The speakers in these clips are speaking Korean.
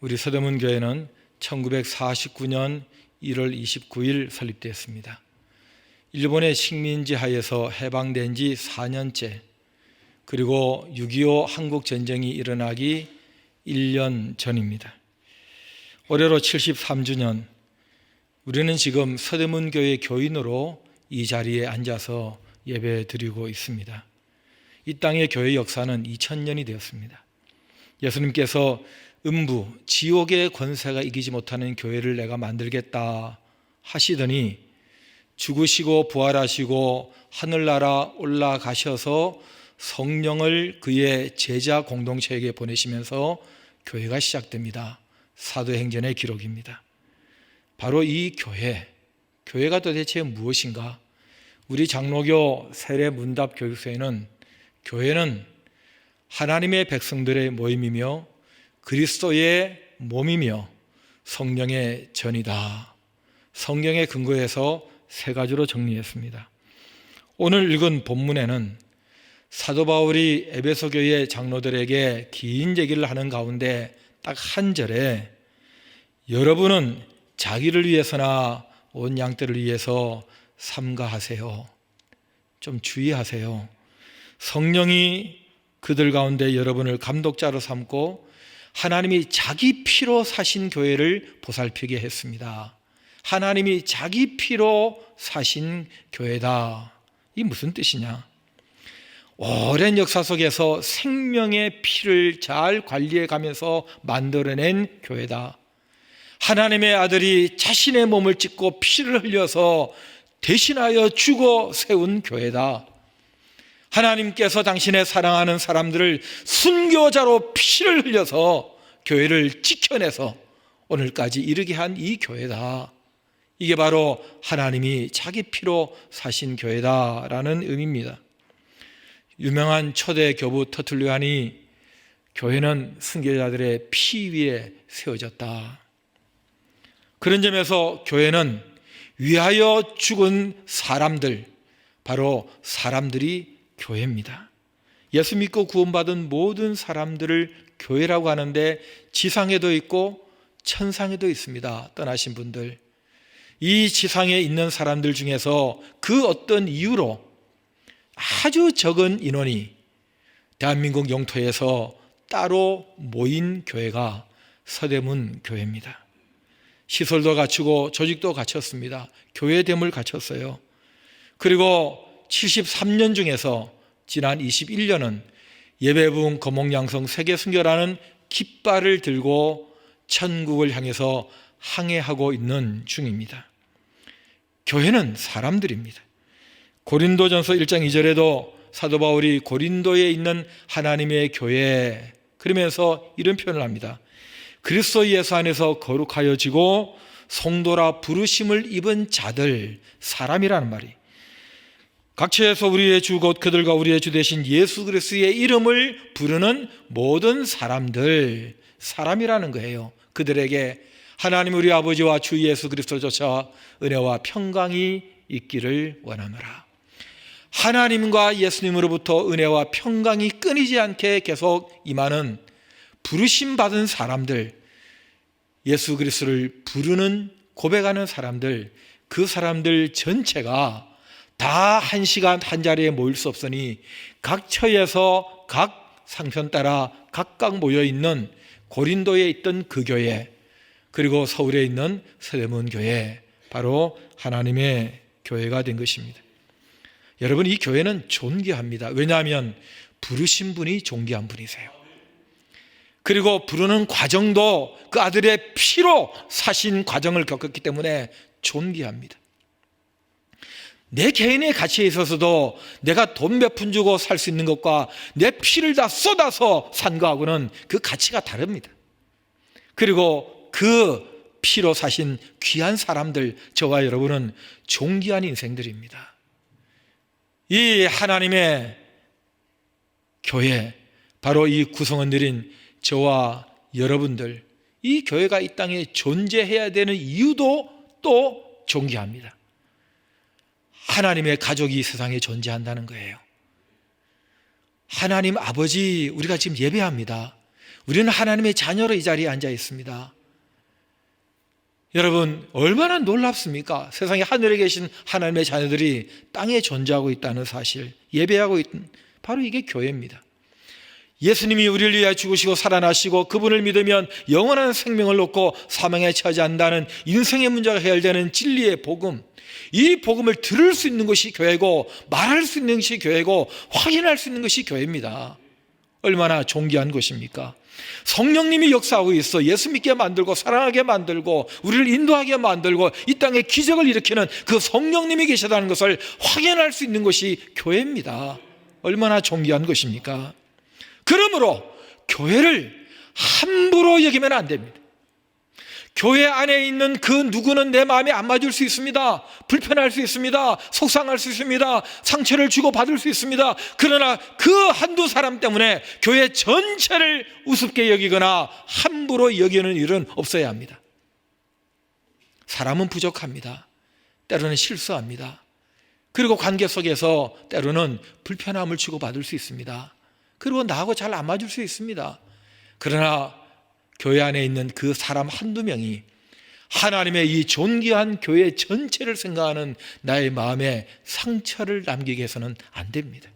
우리 서대문 교회는 1949년 1월 29일 설립되었습니다. 일본의 식민지 하에서 해방된 지 4년째 그리고 6.25 한국 전쟁이 일어나기 1년 전입니다. 올해로 73주년 우리는 지금 서대문 교회 교인으로 이 자리에 앉아서 예배 드리고 있습니다. 이 땅의 교회 역사는 2000년이 되었습니다. 예수님께서 음부, 지옥의 권세가 이기지 못하는 교회를 내가 만들겠다 하시더니 죽으시고 부활하시고 하늘나라 올라가셔서 성령을 그의 제자 공동체에게 보내시면서 교회가 시작됩니다. 사도행전의 기록입니다. 바로 이 교회, 교회가 도대체 무엇인가? 우리 장로교 세례 문답 교육소에는 교회는 하나님의 백성들의 모임이며 그리스도의 몸이며 성령의 전이다. 성경의 근거에서 세 가지로 정리했습니다. 오늘 읽은 본문에는 사도 바울이 에베소 교회 장로들에게 긴 얘기를 하는 가운데 딱 한 절에 여러분은 자기를 위해서나 온 양떼를 위해서 삼가하세요. 좀 주의하세요. 성령이 그들 가운데 여러분을 감독자로 삼고 하나님이 자기 피로 사신 교회를 보살피게 했습니다. 하나님이 자기 피로 사신 교회다. 이 무슨 뜻이냐? 오랜 역사 속에서 생명의 피를 잘 관리해 가면서 만들어낸 교회다. 하나님의 아들이 자신의 몸을 찢고 피를 흘려서 대신하여 죽어 세운 교회다. 하나님께서 당신의 사랑하는 사람들을 순교자로 피를 흘려서 교회를 지켜내서 오늘까지 이르게 한 이 교회다. 이게 바로 하나님이 자기 피로 사신 교회다라는 의미입니다. 유명한 초대 교부 터툴리안이 교회는 순교자들의 피 위에 세워졌다. 그런 점에서 교회는 위하여 죽은 사람들, 바로 사람들이 교회입니다. 예수 믿고 구원받은 모든 사람들을 교회라고 하는데 지상에도 있고 천상에도 있습니다. 떠나신 분들. 이 지상에 있는 사람들 중에서 그 어떤 이유로 아주 적은 인원이 대한민국 영토에서 따로 모인 교회가 서대문 교회입니다. 시설도 갖추고 조직도 갖췄습니다. 교회됨을 갖췄어요. 그리고 73년 중에서 지난 21년은 예배부흥 거목양성 세계 순교라는 깃발을 들고 천국을 향해서 항해하고 있는 중입니다. 교회는 사람들입니다. 고린도전서 1장 2절에도 사도 바울이 고린도에 있는 하나님의 교회 그러면서 이런 표현을 합니다. 그리스도 예수 안에서 거룩하여지고 성도라 부르심을 입은 자들 사람이라는 말이 각처에서 우리의 주 곧 그들과 우리의 주 대신 예수 그리스도의 이름을 부르는 모든 사람들 사람이라는 거예요. 그들에게 하나님 우리 아버지와 주 예수 그리스도조차 은혜와 평강이 있기를 원하노라. 하나님과 예수님으로부터 은혜와 평강이 끊이지 않게 계속 임하는 부르심 받은 사람들, 예수 그리스도를 부르는 고백하는 사람들, 그 사람들 전체가 다 한 시간 한 자리에 모일 수 없으니 각 처에서 각 상편 따라 각각 모여 있는 고린도에 있던 그 교회, 그리고 서울에 있는 서대문 교회, 바로 하나님의 교회가 된 것입니다. 여러분, 이 교회는 존귀합니다. 왜냐하면 부르신 분이 존귀한 분이세요. 그리고 부르는 과정도 그 아들의 피로 사신 과정을 겪었기 때문에 존귀합니다. 내 개인의 가치에 있어서도 내가 돈 몇 푼 주고 살 수 있는 것과 내 피를 다 쏟아서 산 거하고는 그 가치가 다릅니다. 그리고 그 피로 사신 귀한 사람들, 저와 여러분은 존귀한 인생들입니다. 이 하나님의 교회, 바로 이 구성원들인 저와 여러분들, 이 교회가 이 땅에 존재해야 되는 이유도 또 존귀합니다. 하나님의 가족이 세상에 존재한다는 거예요. 하나님 아버지, 우리가 지금 예배합니다. 우리는 하나님의 자녀로 이 자리에 앉아 있습니다. 여러분, 얼마나 놀랍습니까? 세상에 하늘에 계신 하나님의 자녀들이 땅에 존재하고 있다는 사실, 예배하고 있는, 바로 이게 교회입니다. 예수님이 우리를 위하여 죽으시고 살아나시고 그분을 믿으면 영원한 생명을 얻고 사망에 처하지 않는다는 인생의 문제가 해결되는 진리의 복음. 이 복음을 들을 수 있는 것이 교회고 말할 수 있는 것이 교회고 확인할 수 있는 것이 교회입니다. 얼마나 존귀한 것입니까? 성령님이 역사하고 있어 예수 믿게 만들고 사랑하게 만들고 우리를 인도하게 만들고 이 땅에 기적을 일으키는 그 성령님이 계시다는 것을 확인할 수 있는 것이 교회입니다. 얼마나 존귀한 것입니까? 그러므로 교회를 함부로 여기면 안 됩니다. 교회 안에 있는 그 누구는 내 마음에 안 맞을 수 있습니다. 불편할 수 있습니다. 속상할 수 있습니다. 상처를 주고 받을 수 있습니다. 그러나 그 한두 사람 때문에 교회 전체를 우습게 여기거나 함부로 여기는 일은 없어야 합니다. 사람은 부족합니다. 때로는 실수합니다. 그리고 관계 속에서 때로는 불편함을 주고받을 수 있습니다. 그리고 나하고 잘 안 맞을 수 있습니다. 그러나 교회 안에 있는 그 사람 한두 명이 하나님의 이 존귀한 교회 전체를 생각하는 나의 마음에 상처를 남기게 해서는 안 됩니다.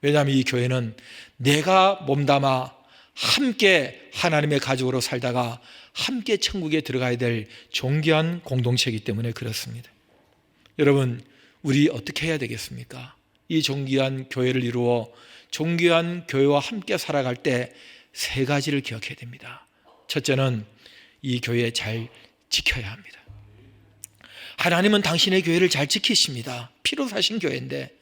왜냐하면 이 교회는 내가 몸담아 함께 하나님의 가족으로 살다가 함께 천국에 들어가야 될 존귀한 공동체이기 때문에 그렇습니다. 여러분, 우리 어떻게 해야 되겠습니까? 이 존귀한 교회를 이루어 존귀한 교회와 함께 살아갈 때 세 가지를 기억해야 됩니다. 첫째는 이 교회 잘 지켜야 합니다. 하나님은 당신의 교회를 잘 지키십니다. 피로 사신 교회인데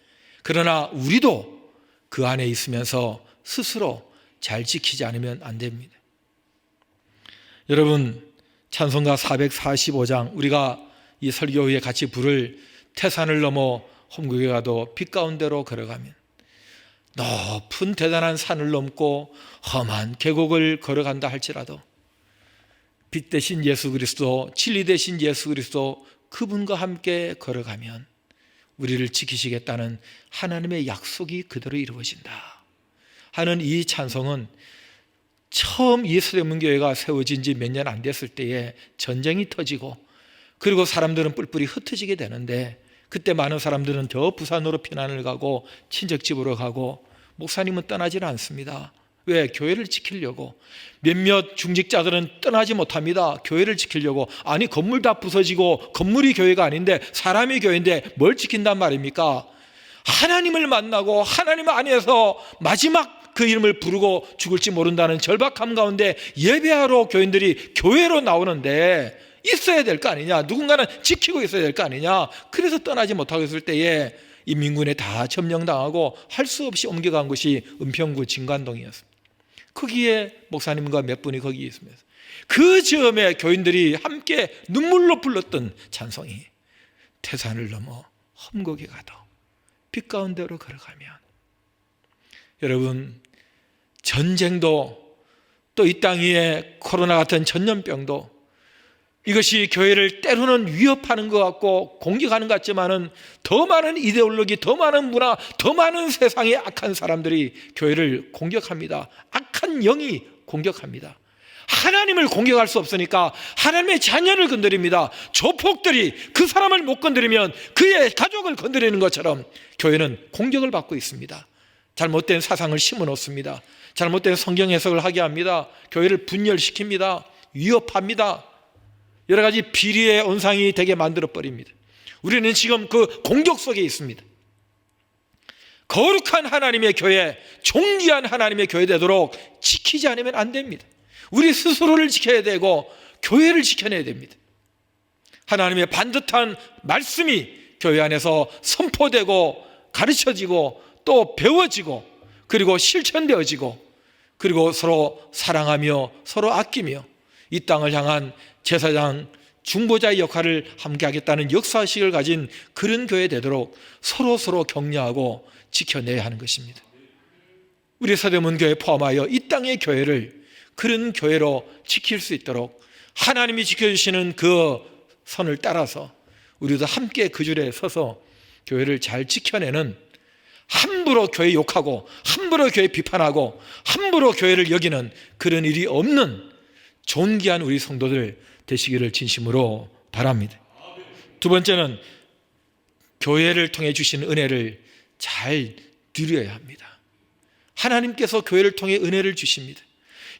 그러나 우리도 그 안에 있으면서 스스로 잘 지키지 않으면 안 됩니다. 여러분 찬송가 445장 우리가 이 설교 후에 같이 부를 태산을 넘어 홈국에 가도 빛 가운데로 걸어가면 높은 대단한 산을 넘고 험한 계곡을 걸어간다 할지라도 빛 대신 예수 그리스도, 진리 대신 예수 그리스도 그분과 함께 걸어가면 우리를 지키시겠다는 하나님의 약속이 그대로 이루어진다. 하는 이 찬송은 처음 이 서대문교회가 세워진 지 몇 년 안 됐을 때에 전쟁이 터지고 그리고 사람들은 뿔뿔이 흩어지게 되는데 그때 많은 사람들은 더 부산으로 피난을 가고 친척 집으로 가고 목사님은 떠나지는 않습니다. 왜? 교회를 지키려고. 몇몇 중직자들은 떠나지 못합니다. 교회를 지키려고. 아니, 건물 다 부서지고 건물이 교회가 아닌데 사람이 교회인데 뭘 지킨단 말입니까? 하나님을 만나고 하나님 안에서 마지막 그 이름을 부르고 죽을지 모른다는 절박함 가운데 예배하러 교인들이 교회로 나오는데 있어야 될 거 아니냐. 누군가는 지키고 있어야 될 거 아니냐. 그래서 떠나지 못하고 있을 때에 인민군에 다 점령당하고 할 수 없이 옮겨간 곳이 은평구 진관동이었습니다. 거기에 목사님과 몇 분이 거기 있으면서 그 즈음에 교인들이 함께 눈물로 불렀던 찬송이 태산을 넘어 험곡에 가도 빛 가운데로 걸어가면 여러분 전쟁도 또 이 땅 위에 코로나 같은 전염병도 이것이 교회를 때로는 위협하는 것 같고 공격하는 것 같지만은 더 많은 이데올로기, 더 많은 문화, 더 많은 세상의 악한 사람들이 교회를 공격합니다. 악한 영이 공격합니다. 하나님을 공격할 수 없으니까 하나님의 자녀를 건드립니다. 조폭들이 그 사람을 못 건드리면 그의 가족을 건드리는 것처럼 교회는 공격을 받고 있습니다. 잘못된 사상을 심어 놓습니다. 잘못된 성경 해석을 하게 합니다. 교회를 분열시킵니다. 위협합니다. 여러 가지 비리의 온상이 되게 만들어 버립니다. 우리는 지금 그 공격 속에 있습니다. 거룩한 하나님의 교회, 존귀한 하나님의 교회 되도록 지키지 않으면 안 됩니다. 우리 스스로를 지켜야 되고 교회를 지켜내야 됩니다. 하나님의 반듯한 말씀이 교회 안에서 선포되고 가르쳐지고 또 배워지고 그리고 실천되어지고 그리고 서로 사랑하며 서로 아끼며 이 땅을 향한 제사장 중보자의 역할을 함께 하겠다는 역사식을 가진 그런 교회 되도록 서로 서로 격려하고 지켜내야 하는 것입니다. 우리 서대문 교회 포함하여 이 땅의 교회를 그런 교회로 지킬 수 있도록 하나님이 지켜주시는 그 선을 따라서 우리도 함께 그 줄에 서서 교회를 잘 지켜내는 함부로 교회 욕하고 함부로 교회 비판하고 함부로 교회를 여기는 그런 일이 없는 존귀한 우리 성도들 되시기를 진심으로 바랍니다. 두 번째는 교회를 통해 주신 은혜를 잘 누려야 합니다. 하나님께서 교회를 통해 은혜를 주십니다.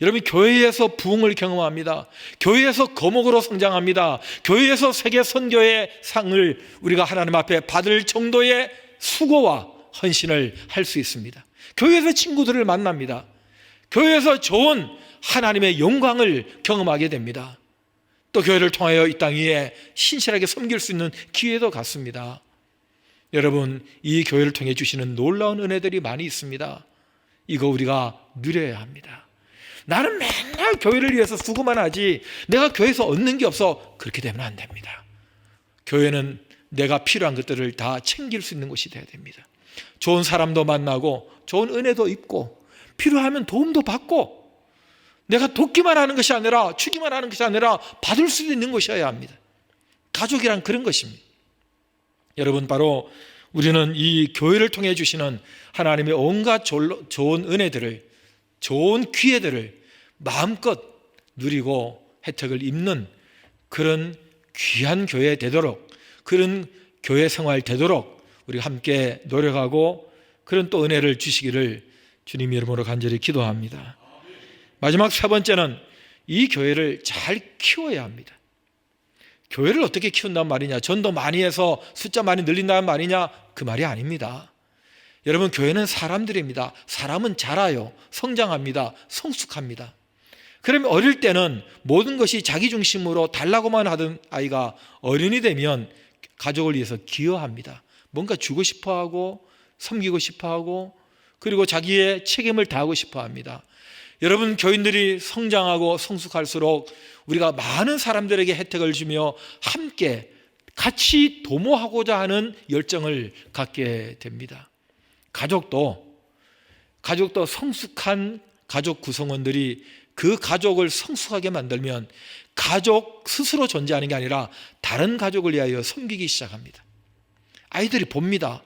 여러분 교회에서 부흥을 경험합니다. 교회에서 거목으로 성장합니다. 교회에서 세계 선교의 상을 우리가 하나님 앞에 받을 정도의 수고와 헌신을 할 수 있습니다. 교회에서 친구들을 만납니다. 교회에서 좋은 하나님의 영광을 경험하게 됩니다. 또 교회를 통하여 이 땅 위에 신실하게 섬길 수 있는 기회도 갖습니다. 여러분, 이 교회를 통해 주시는 놀라운 은혜들이 많이 있습니다. 이거 우리가 누려야 합니다. 나는 맨날 교회를 위해서 수고만 하지 내가 교회에서 얻는 게 없어 그렇게 되면 안 됩니다. 교회는 내가 필요한 것들을 다 챙길 수 있는 곳이 되어야 됩니다. 좋은 사람도 만나고 좋은 은혜도 입고 필요하면 도움도 받고 내가 돕기만 하는 것이 아니라 주기만 하는 것이 아니라 받을 수 있는 것이어야 합니다. 가족이란 그런 것입니다. 여러분 바로 우리는 이 교회를 통해 주시는 하나님의 온갖 좋은 은혜들을 좋은 기회들을 마음껏 누리고 혜택을 입는 그런 귀한 교회 되도록 그런 교회 생활 되도록 우리가 함께 노력하고 그런 또 은혜를 주시기를 주님 이름으로 간절히 기도합니다. 마지막 세 번째는 이 교회를 잘 키워야 합니다. 교회를 어떻게 키운단 말이냐? 전도 많이 해서 숫자 많이 늘린다는 말이냐? 그 말이 아닙니다. 여러분, 교회는 사람들입니다. 사람은 자라요. 성장합니다. 성숙합니다. 그러면 어릴 때는 모든 것이 자기 중심으로 달라고만 하던 아이가 어른이 되면 가족을 위해서 기여합니다. 뭔가 주고 싶어 하고 섬기고 싶어 하고 그리고 자기의 책임을 다하고 싶어 합니다. 여러분 교인들이 성장하고 성숙할수록 우리가 많은 사람들에게 혜택을 주며 함께 같이 도모하고자 하는 열정을 갖게 됩니다. 가족도 가족도 성숙한 가족 구성원들이 그 가족을 성숙하게 만들면 가족 스스로 존재하는 게 아니라 다른 가족을 위하여 섬기기 시작합니다. 아이들이 봅니다.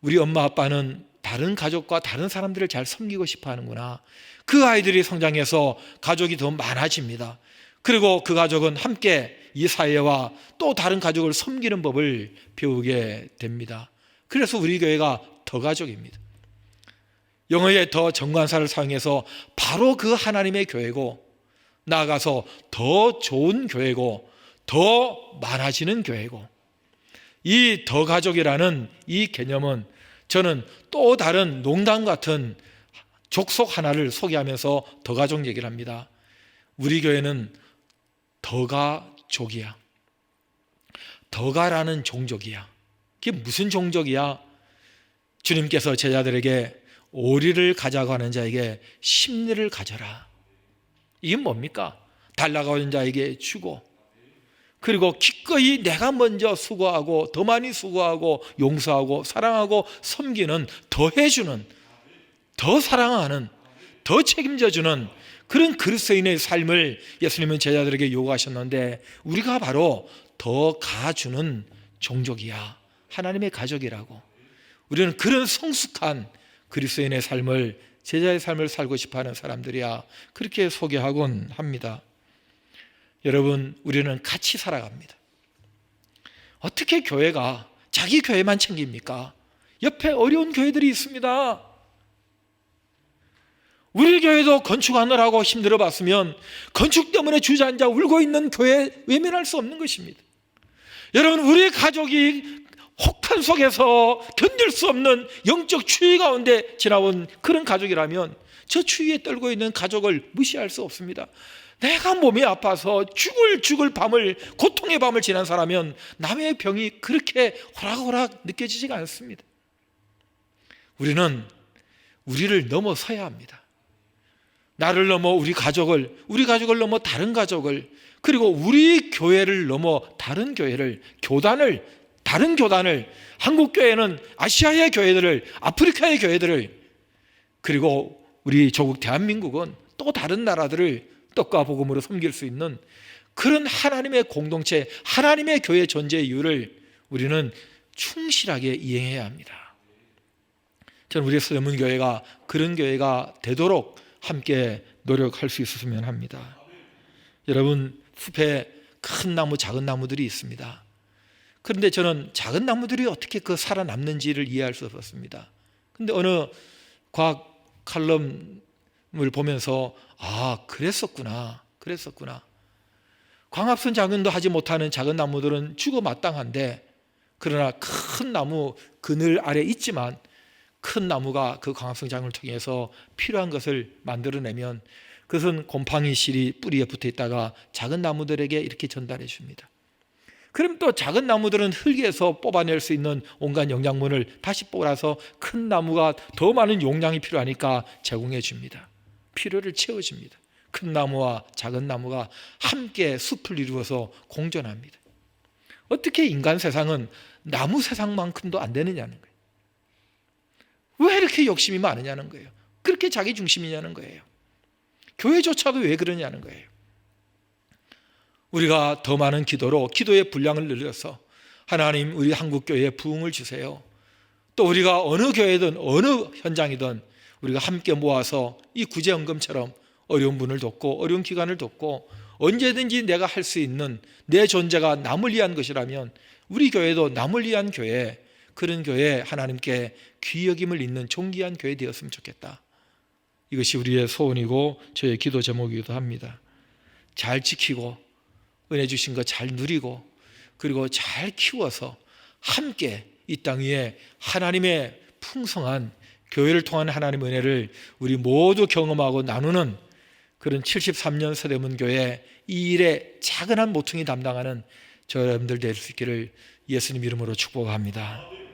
우리 엄마 아빠는 다른 가족과 다른 사람들을 잘 섬기고 싶어 하는구나. 그 아이들이 성장해서 가족이 더 많아집니다. 그리고 그 가족은 함께 이 사회와 또 다른 가족을 섬기는 법을 배우게 됩니다. 그래서 우리 교회가 더 가족입니다. 영어의 더 정관사를 사용해서 바로 그 하나님의 교회고 나아가서 더 좋은 교회고 더 많아지는 교회고 이 더 가족이라는 이 개념은 저는 또 다른 농담 같은 족속 하나를 소개하면서 더 가족 얘기를 합니다. 우리 교회는 더가족이야. 더가라는 종족이야. 그게 무슨 종족이야? 주님께서 제자들에게 오리를 가자고 하는 자에게 심리를 가져라. 이게 뭡니까? 달라고 하는 자에게 주고 그리고 기꺼이 내가 먼저 수고하고 더 많이 수고하고 용서하고 사랑하고 섬기는 더 해주는 더 사랑하는 더 책임져 주는 그런 그리스도인의 삶을 예수님은 제자들에게 요구하셨는데 우리가 바로 더 가주는 종족이야. 하나님의 가족이라고. 우리는 그런 성숙한 그리스도인의 삶을 제자의 삶을 살고 싶어하는 사람들이야. 그렇게 소개하곤 합니다. 여러분 우리는 같이 살아갑니다. 어떻게 교회가 자기 교회만 챙깁니까? 옆에 어려운 교회들이 있습니다. 우리 교회도 건축하느라고 힘들어 봤으면 건축 때문에 주저앉아 울고 있는 교회 외면할 수 없는 것입니다. 여러분 우리 가족이 혹한 속에서 견딜 수 없는 영적 추위 가운데 지나온 그런 가족이라면 저 추위에 떨고 있는 가족을 무시할 수 없습니다. 내가 몸이 아파서 죽을 죽을 밤을 고통의 밤을 지난 사람은 남의 병이 그렇게 호락호락 느껴지지가 않습니다. 우리는 우리를 넘어서야 합니다. 나를 넘어 우리 가족을, 우리 가족을 넘어 다른 가족을, 그리고 우리 교회를 넘어 다른 교회를, 교단을, 다른 교단을, 한국 교회는 아시아의 교회들을, 아프리카의 교회들을, 그리고 우리 조국 대한민국은 또 다른 나라들을 떡과 복음으로 섬길 수 있는 그런 하나님의 공동체, 하나님의 교회 존재 이유를 우리는 충실하게 이행해야 합니다. 저는 우리 서대문 교회가 그런 교회가 되도록 함께 노력할 수 있었으면 합니다. 여러분 숲에 큰 나무, 작은 나무들이 있습니다. 그런데 저는 작은 나무들이 어떻게 그 살아남는지를 이해할 수 없었습니다. 근데 어느 과학 칼럼 을 보면서 아, 그랬었구나. 그랬었구나. 광합선 작용도 하지 못하는 작은 나무들은 죽어 마땅한데 그러나 큰 나무 그늘 아래 있지만 큰 나무가 그 광합성 작용을 통해서 필요한 것을 만들어내면 그것은 곰팡이 실이 뿌리에 붙어 있다가 작은 나무들에게 이렇게 전달해 줍니다. 그럼 또 작은 나무들은 흙에서 뽑아낼 수 있는 온갖 영양분을 다시 뽑아서 큰 나무가 더 많은 용량이 필요하니까 제공해 줍니다. 필요를 채워줍니다. 큰 나무와 작은 나무가 함께 숲을 이루어서 공존합니다. 어떻게 인간 세상은 나무 세상만큼도 안 되느냐는 거예요. 왜 이렇게 욕심이 많으냐는 거예요. 그렇게 자기 중심이냐는 거예요. 교회조차도 왜 그러냐는 거예요. 우리가 더 많은 기도로 기도의 분량을 늘려서 하나님 우리 한국 교회에 부흥을 주세요. 또 우리가 어느 교회든 어느 현장이든 우리가 함께 모아서 이 구제연금처럼 어려운 분을 돕고 어려운 기관을 돕고 언제든지 내가 할 수 있는 내 존재가 남을 위한 것이라면 우리 교회도 남을 위한 교회 그런 교회 하나님께 귀여김을 잇는 존귀한 교회 되었으면 좋겠다. 이것이 우리의 소원이고 저의 기도 제목이기도 합니다. 잘 지키고 은혜 주신 거 잘 누리고 그리고 잘 키워서 함께 이 땅 위에 하나님의 풍성한 교회를 통한 하나님의 은혜를 우리 모두 경험하고 나누는 그런 73년 서대문 교회 이 일에 작은 한 모퉁이 담당하는 저 여러분들 될 수 있기를 예수님 이름으로 축복합니다.